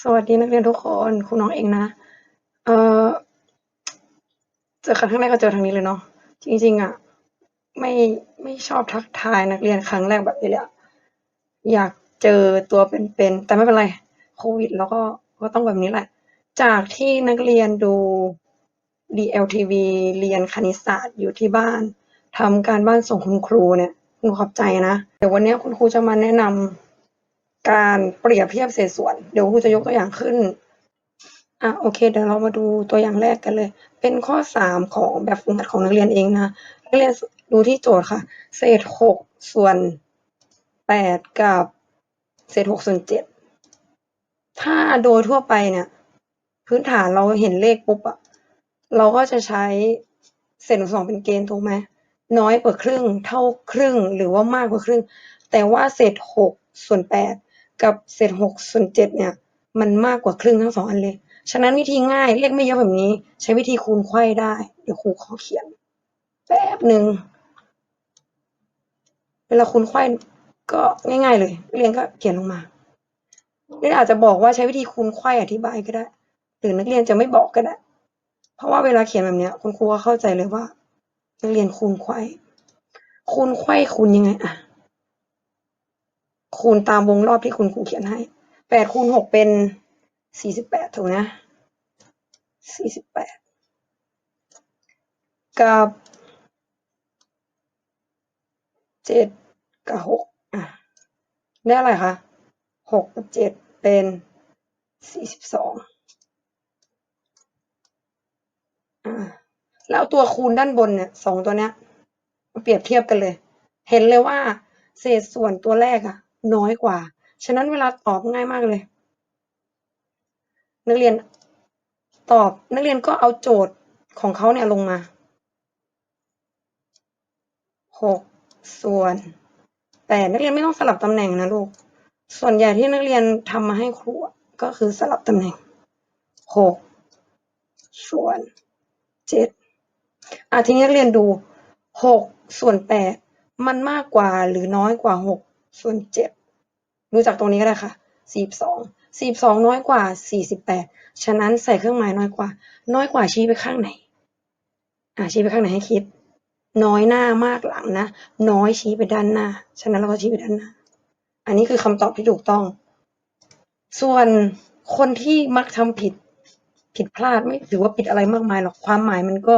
สวัสดีนักเรียนทุกคนครูน้องเองนะ เอ่อเจอครั้งแรกก็เจอทางนี้เลยเนาะ จริง ๆอะไม่ไม่ชอบทักทายนักเรียนครั้งแรกแบบนี้เลยอะอยากเจอตัวเป็นๆ แต่ไม่เป็นไร โควิดเราก็ก็ต้องแบบนี้แหละ จากที่นักเรียนดู DLTV เรียนคณิตศาสตร์อยู่ที่บ้านทำการบ้านส่งคุณครูเนี่ย หนูขอบใจนะเดี๋ยววันนี้คุณครูจะมาแนะนำ การเปรียบเทียบเศษส่วน เดี๋ยวครูจะยกตัวอย่างขึ้น อ่าโอเค เดี๋ยวเรามาดูตัวอย่างแรกกันเลย เป็นข้อ 3 ของแบบฝึกหัดของนักเรียนเองนะนักเรียนดูที่โจทย์ค่ะ เศษ 6 ส่วน 8 กับเศษ 6 ส่วน 7 ถ้าโดยทั่วไปเนี่ย พื้นฐานเราเห็นเลขปุ๊บอะเราก็จะใช้เศษส่วน2เป็นเกณฑ์ถูกไหมน้อยกว่าครึ่ง เท่าครึ่งหรือว่ามากกว่าครึ่ง แต่ว่าเศษ 6 ส่วน 8 กับเศษ6ส่วน7เนี่ย มันมากกว่าครึ่งทั้ง2อันเลย ฉะนั้นวิธีง่ายเลขไม่เยอะแบบนี้ ใช้วิธีคูณไขว้ได้ เดี๋ยวครูขอเขียนแป๊บหนึ่งเวลาคูณไขว้ก็ง่าย ๆ เลยนักเรียนก็เขียนลงมานักเรียนอาจจะบอกว่าใช้วิธีคูณไขว้อธิบายก็ได้ หรือนักเรียนจะไม่บอกก็ได้ เพราะว่าเวลาเขียนแบบเนี้ย คุณครูก็เข้าใจเลยว่า นักเรียนคูณไขว้คูณไขว้คูณยังไงอะ คูณตามวงรอบที่คุณครูเขียนให้8คูณ6เป็น48ถูกไหม48กับ7กับ6อะได้อะไรคะ6กับ7เป็น42องอ่าแล้วตัวคูณด้านบนเนี่ย2ตัวเนี้ย เปรียบเทียบกันเลย เห็นเลยว่า เศษส่วนตัวแรกอะ น้อยกว่า ฉะนั้นเวลาตอบง่ายมากเลย นักเรียนตอบนักเรียนก็เอาโจทย์ของเขาเนี่ยลงมา6ส่วน8นักเรียนไม่ต้องสลับตำแหน่งนะลูก ส่วนใหญ่ที่นักเรียนทำมาให้ครูก็คือสลับตำแหน่ง6ส่วน7อาทีนี้นักเรียนดู6ส่วน8มันมากกว่าหรือน้อยกว่า6 ส่วน7ดูจากตรงนี้ก็ได้ค่ะ42 42น้อยกว่า48ฉะนั้นใส่เครื่องหมายน้อยกว่า น้อยกว่าชี้ไปข้างไหน อ่าชี้ไปข้างไหนให้คิด น้อยหน้ามากหลังนะ น้อยชี้ไปด้านหน้า ฉะนั้นเราก็ชี้ไปด้านหน้า อันนี้คือคำตอบที่ถูกต้อง ส่วนคนที่มักทำผิดผิดพลาดไม่ถือว่าผิดอะไรมากมายหรอกความหมายมันก็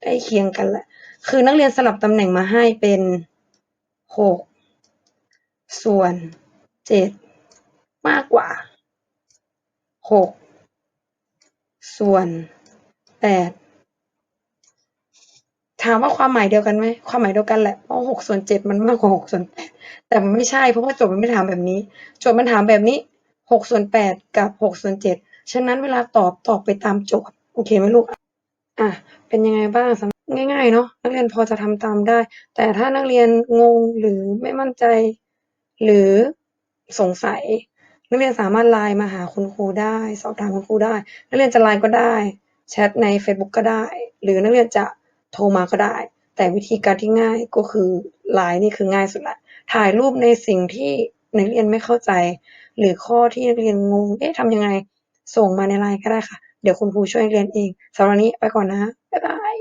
ใกล้เคียงกันแหละ คือนักเรียนสลับตำแหน่งมาให้เป็น6 ส่วน7มากกว่า6ส่วน8ถามว่าความหมายเดียวกันไหมความหมายเดียวกันแหละเพราะ6ส่วน7มันมากกว่า6ส่วน8แต่มันไม่ใช่เพราะว่าโจทย์มันไม่ถามแบบนี้ โจทย์มันถามแบบนี้6ส่วน8กับ6ส่วน7ฉะนั้นเวลาตอบตอบไปตามโจทย์โอเคไหมลูกอะเป็นยังไงบ้างสำง่ายๆเนาะนักเรียนพอจะทำตามได้ แต่ถ้านักเรียนงงหรือไม่มั่นใจ หรือสงสัย นักเรียนสามารถ LINE มาหาคุณครูได้ สอบถามคุณครูได้ นักเรียนจะ LINE ก็ได้ แชตในเฟซบุ๊กก็ได้ หรือนักเรียนจะโทรมาก็ได้ แต่วิธีการที่ง่ายก็คือ LINE นี่คือง่ายสุดแล้วถ่ายรูปในสิ่งที่นักเรียนไม่เข้าใจ หรือข้อที่นักเรียนงง เอ๊ะทำยังไง ส่งมาใน LINE ก็ได้ค่ะ เดี๋ยวคุณครูช่วยนักเรียนเองสำหรับวันนี้ไปก่อนนะ บ๊ายบาย